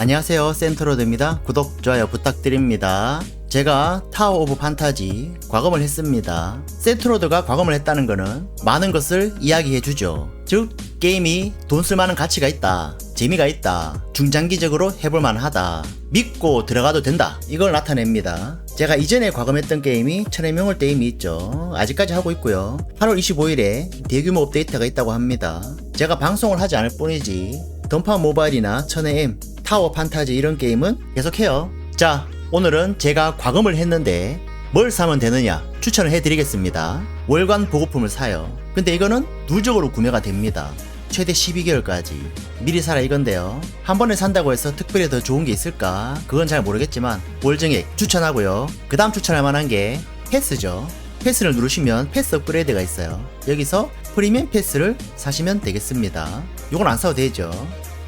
안녕하세요. 센트로드입니다. 구독 좋아요 부탁드립니다. 제가 타워 오브 판타지 과금을 했습니다. 센트로드가 과금을 했다는 것은 많은 것을 이야기해 주죠. 즉 게임이 돈 쓸만한 가치가 있다 재미가 있다 중장기적으로 해볼 만 하다 믿고 들어가도 된다 이걸 나타냅니다. 제가 이전에 과금했던 게임이 천의 명월 게임이 있죠. 아직까지 하고 있고요. 8월 25일에 대규모 업데이트가 있다고 합니다. 제가 방송을 하지 않을 뿐이지 던파 모바일이나 천의 M 타워 판타지 이런 게임은 계속해요. 자, 오늘은 제가 과금을 했는데 뭘 사면 되느냐 추천을 해드리겠습니다. 월간 보급품을 사요. 근데 이거는 누적으로 구매가 됩니다. 최대 12개월까지 미리 사라 이건데요. 한 번에 산다고 해서 특별히 더 좋은 게 있을까? 그건 잘 모르겠지만 월정액 추천하고요. 그 다음 추천할 만한 게 패스죠. 패스를 누르시면 패스 업그레이드가 있어요. 여기서 프리미엄 패스를 사시면 되겠습니다. 이건 안 사도 되죠.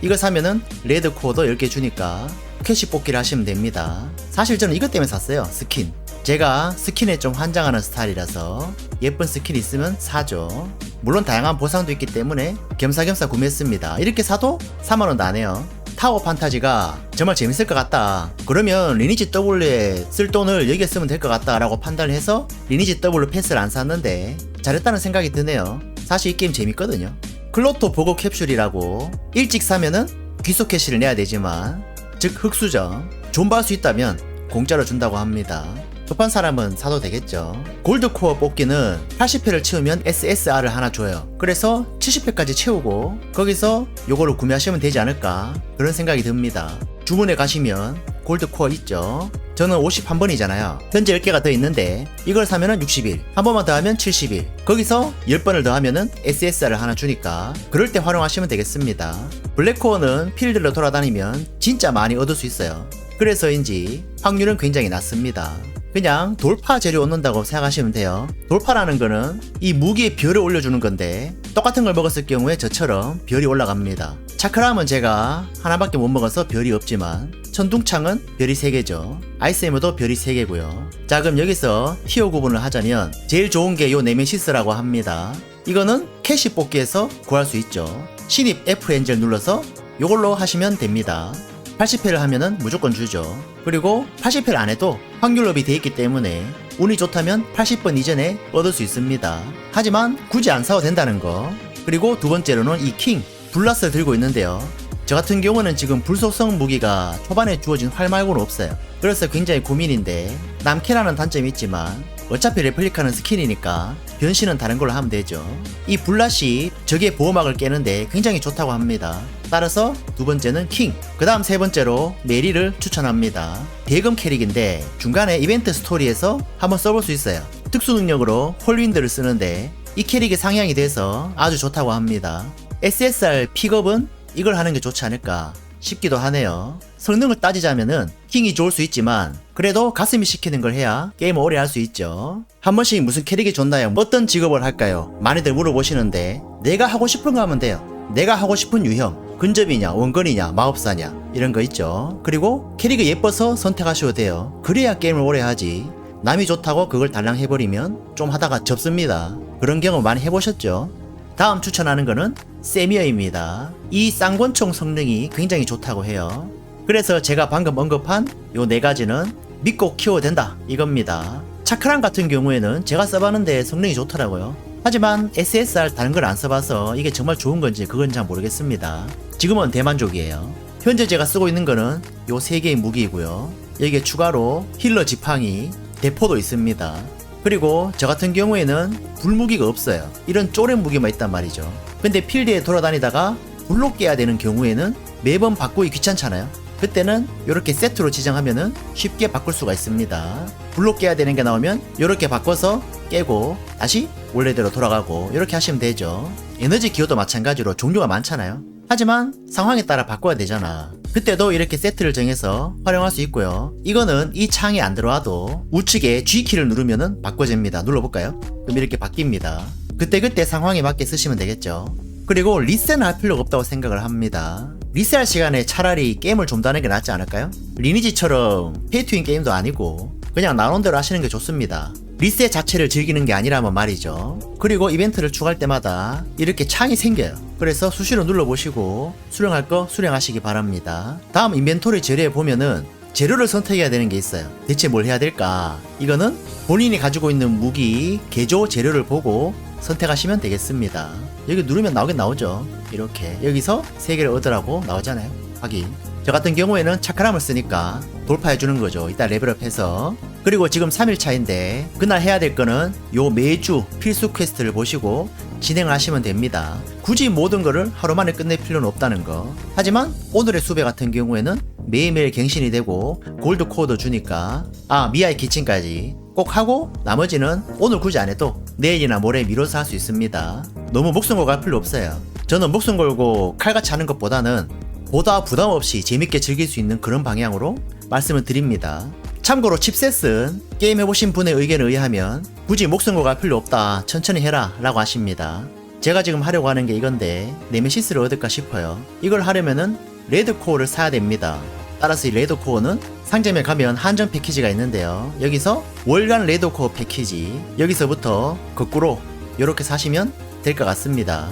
이거 사면은 레드 코어도 10개 주니까 캐시 뽑기를 하시면 됩니다. 사실 저는 이것 때문에 샀어요. 스킨. 제가 스킨에 좀 환장하는 스타일이라서 예쁜 스킨 있으면 사죠. 물론 다양한 보상도 있기 때문에 겸사겸사 구매했습니다. 이렇게 사도 4만원도 안 해요. 타워 판타지가 정말 재밌을 것 같다. 그러면 리니지 W에 쓸 돈을 여기에 쓰면 될 것 같다라고 판단을 해서 리니지 W 패스를 안 샀는데 잘했다는 생각이 드네요. 사실 이 게임 재밌거든요. 클로토 보고 캡슐이라고 일찍 사면은 귀속 캐시를 내야 되지만 즉 흑수저 존버할 수 있다면 공짜로 준다고 합니다. 급한 사람은 사도 되겠죠. 골드코어 뽑기는 80회를 채우면 SSR을 하나 줘요. 그래서 70회까지 채우고 거기서 요거를 구매하시면 되지 않을까 그런 생각이 듭니다. 주문에 가시면 골드코어 있죠. 저는 51번이잖아요. 현재 10개가 더 있는데 이걸 사면은 60일, 한 번만 더 하면 70일. 거기서 10번을 더 하면은 SSR을 하나 주니까 그럴 때 활용하시면 되겠습니다. 블랙코어는 필드로 돌아다니면 진짜 많이 얻을 수 있어요. 그래서인지 확률은 굉장히 낮습니다. 그냥 돌파 재료 얻는다고 생각하시면 돼요. 돌파라는 거는 이 무기에 별을 올려주는 건데 똑같은 걸 먹었을 경우에 저처럼 별이 올라갑니다. 차크람은 제가 하나밖에 못 먹어서 별이 없지만 천둥창은 별이 3개죠. 아이스에머도 별이 3개고요. 자 그럼 여기서 티어 구분을 하자면 제일 좋은 게 요 네메시스라고 합니다. 이거는 캐시 뽑기에서 구할 수 있죠. 신입 F 엔젤 눌러서 요걸로 하시면 됩니다. 80회를 하면은 무조건 주죠. 그리고 80회를 안 해도 확률업이 돼 있기 때문에 운이 좋다면 80번 이전에 얻을 수 있습니다. 하지만 굳이 안 사도 된다는 거. 그리고 두 번째로는 이 킹, 블라스를 들고 있는데요. 저 같은 경우는 지금 불속성 무기가 초반에 주어진 활 말고는 없어요. 그래서 굉장히 고민인데 남캐라는 단점이 있지만 어차피 레플리카는 스킨이니까 변신은 다른 걸로 하면 되죠. 이 블라시 적의 보호막을 깨는데 굉장히 좋다고 합니다. 따라서 두 번째는 킹, 그 다음 세 번째로 메리를 추천합니다. 대금 캐릭인데 중간에 이벤트 스토리에서 한번 써볼 수 있어요. 특수 능력으로 홀윈드를 쓰는데 이 캐릭이 상향이 돼서 아주 좋다고 합니다. SSR 픽업은 이걸 하는 게 좋지 않을까 싶기도 하네요. 성능을 따지자면은 킹이 좋을 수 있지만 그래도 가슴이 시키는 걸 해야 게임 오래 할 수 있죠. 한 번씩 무슨 캐릭이 좋나요? 어떤 직업을 할까요? 많이들 물어보시는데 내가 하고 싶은 거 하면 돼요. 내가 하고 싶은 유형, 근접이냐, 원거리냐, 마법사냐 이런 거 있죠. 그리고 캐릭이 예뻐서 선택하셔도 돼요. 그래야 게임을 오래 하지. 남이 좋다고 그걸 달랑 해버리면 좀 하다가 접습니다. 그런 경우 많이 해보셨죠? 다음 추천하는 거는 세미어입니다. 이 쌍권총 성능이 굉장히 좋다고 해요. 그래서 제가 방금 언급한 요 네 가지는 믿고 키워도 된다 이겁니다. 차크랑 같은 경우에는 제가 써봤는데 성능이 좋더라고요. 하지만 SSR 다른 걸 안 써봐서 이게 정말 좋은 건지 그건 잘 모르겠습니다. 지금은 대만족이에요. 현재 제가 쓰고 있는 거는 요 세 개의 무기이고요. 여기에 추가로 힐러 지팡이, 대포도 있습니다. 그리고 저 같은 경우에는 불무기가 없어요. 이런 쪼렌 무기만 있단 말이죠. 근데 필드에 돌아다니다가 불로 깨야 되는 경우에는 매번 바꾸기 귀찮잖아요. 그때는 이렇게 세트로 지정하면은 쉽게 바꿀 수가 있습니다. 불로 깨야 되는 게 나오면 이렇게 바꿔서 깨고 다시 원래대로 돌아가고 이렇게 하시면 되죠. 에너지 기호도 마찬가지로 종류가 많잖아요. 하지만 상황에 따라 바꿔야 되잖아. 그때도 이렇게 세트를 정해서 활용할 수 있고요. 이거는 이 창이 안 들어와도 우측에 G키를 누르면은 바꿔집니다. 눌러볼까요? 그럼 이렇게 바뀝니다. 그때그때 상황에 맞게 쓰시면 되겠죠. 그리고 리셋을 할 필요가 없다고 생각을 합니다. 리셋할 시간에 차라리 게임을 좀 더 하는 게 낫지 않을까요? 리니지처럼 페이투인 게임도 아니고 그냥 나온 대로 하시는 게 좋습니다. 리셋 자체를 즐기는 게 아니라면 말이죠. 그리고 이벤트를 추가할 때마다 이렇게 창이 생겨요. 그래서 수시로 눌러보시고 수령할 거 수령하시기 바랍니다. 다음 인벤토리 재료에 보면은 재료를 선택해야 되는 게 있어요. 대체 뭘 해야 될까? 이거는 본인이 가지고 있는 무기, 개조 재료를 보고 선택하시면 되겠습니다. 여기 누르면 나오긴 나오죠. 이렇게 여기서 세 개를 얻으라고 나오잖아요. 확인. 저 같은 경우에는 차크람을 쓰니까 돌파해 주는 거죠. 이따 레벨업해서. 그리고 지금 3일 차인데 그날 해야 될 거는 요 매주 필수 퀘스트를 보시고 진행을 하시면 됩니다. 굳이 모든 거를 하루 만에 끝낼 필요는 없다는 거. 하지만 오늘의 수배 같은 경우에는 매일매일 갱신이 되고 골드 코어도 주니까 아 미아의 기침까지 꼭 하고 나머지는 오늘 굳이 안 해도 내일이나 모레 미뤄서 할 수 있습니다. 너무 목숨 할 필요 없어요. 저는 목숨 걸고 칼같이 하는 것보다는 보다 부담 없이 재밌게 즐길 수 있는 그런 방향으로 말씀을 드립니다. 참고로 칩셋은 게임 해보신 분의 의견에 의하면 굳이 목숨 할 필요 없다 천천히 해라 라고 하십니다. 제가 지금 하려고 하는 게 이건데 네메시스를 얻을까 싶어요. 이걸 하려면은 레드코어를 사야 됩니다. 따라서 이 레드코어는 상점에 가면 한정 패키지가 있는데요. 여기서 월간 레드코어 패키지 여기서부터 거꾸로 이렇게 사시면 될 것 같습니다.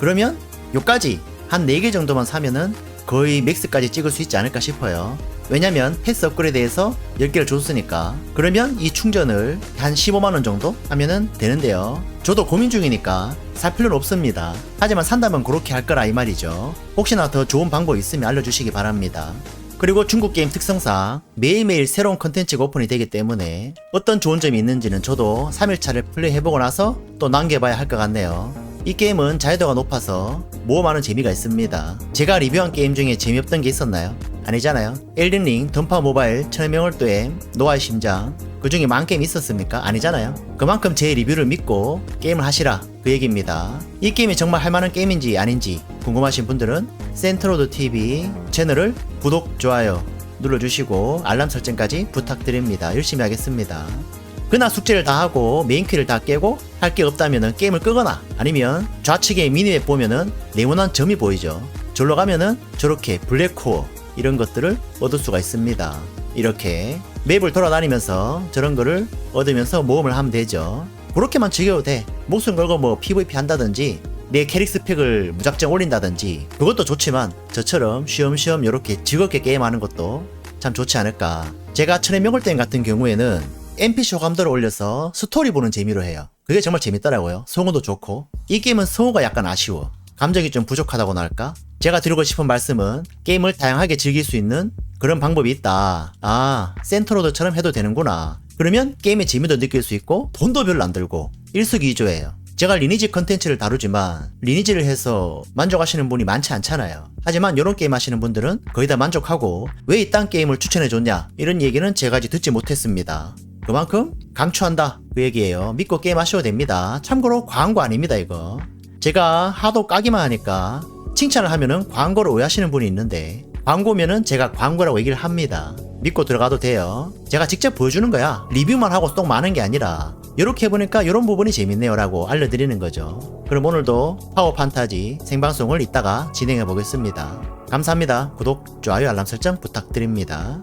그러면 요까지 한 4개 정도만 사면은 거의 맥스까지 찍을 수 있지 않을까 싶어요. 왜냐면 패스 업그레이드에서 10개를 줬으니까 그러면 이 충전을 한 15만원 정도 하면은 되는데요. 저도 고민 중이니까 살 필요는 없습니다. 하지만 산다면 그렇게 할 거라 이 말이죠. 혹시나 더 좋은 방법 있으면 알려주시기 바랍니다. 그리고 중국 게임 특성상 매일매일 새로운 컨텐츠가 오픈이 되기 때문에 어떤 좋은 점이 있는지는 저도 3일차를 플레이해보고 나서 또 남겨봐야 할 것 같네요. 이 게임은 자유도가 높아서 모험하는 재미가 있습니다. 제가 리뷰한 게임 중에 재미없던 게 있었나요? 아니잖아요. 엘든링, 던파 모바일, 천명월도엠, 노아의 심장 그 중에 많은 게임 있었습니까? 아니잖아요. 그만큼 제 리뷰를 믿고 게임을 하시라 그 얘기입니다. 이 게임이 정말 할만한 게임인지 아닌지 궁금하신 분들은 센트로드 TV 채널을 구독, 좋아요 눌러주시고 알람 설정까지 부탁드립니다. 열심히 하겠습니다. 그날 숙제를 다 하고 메인퀴를 다 깨고 할 게 없다면 게임을 끄거나 아니면 좌측에 미니맵 보면은 네모난 점이 보이죠. 절로 가면은 저렇게 블랙코어 이런 것들을 얻을 수가 있습니다. 이렇게 맵을 돌아다니면서 저런 거를 얻으면서 모험을 하면 되죠. 그렇게만 즐겨도 돼. 목숨 걸고 뭐 PVP 한다든지 내 캐릭 스펙을 무작정 올린다든지 그것도 좋지만 저처럼 쉬엄쉬엄 이렇게 즐겁게 게임하는 것도 참 좋지 않을까. 제가 천의 명월땡 같은 경우에는 NPC 호감도를 올려서 스토리 보는 재미로 해요. 그게 정말 재밌더라고요. 성우도 좋고. 이 게임은 성우가 약간 아쉬워. 감정이 좀 부족하다고나 할까? 제가 드리고 싶은 말씀은 게임을 다양하게 즐길 수 있는 그런 방법이 있다. 아, 센트로드처럼 해도 되는구나. 그러면 게임의 재미도 느낄 수 있고 돈도 별로 안 들고 일석이조예요. 제가 리니지 컨텐츠를 다루지만 리니지를 해서 만족하시는 분이 많지 않잖아요. 하지만 이런 게임 하시는 분들은 거의 다 만족하고 왜 이딴 게임을 추천해줬냐 이런 얘기는 제가 아직 듣지 못했습니다. 그만큼 강추한다 그 얘기예요. 믿고 게임 하셔도 됩니다. 참고로 광고 아닙니다 이거. 제가 하도 까기만 하니까 칭찬을 하면은 광고를 오해하시는 분이 있는데 광고면은 제가 광고라고 얘기를 합니다. 믿고 들어가도 돼요. 제가 직접 보여주는 거야. 리뷰만 하고 똥 많은 게 아니라 이렇게 해보니까 이런 부분이 재밌네요 라고 알려드리는 거죠. 그럼 오늘도 파워 판타지 생방송을 이따가 진행해 보겠습니다. 감사합니다. 구독, 좋아요, 알람 설정 부탁드립니다.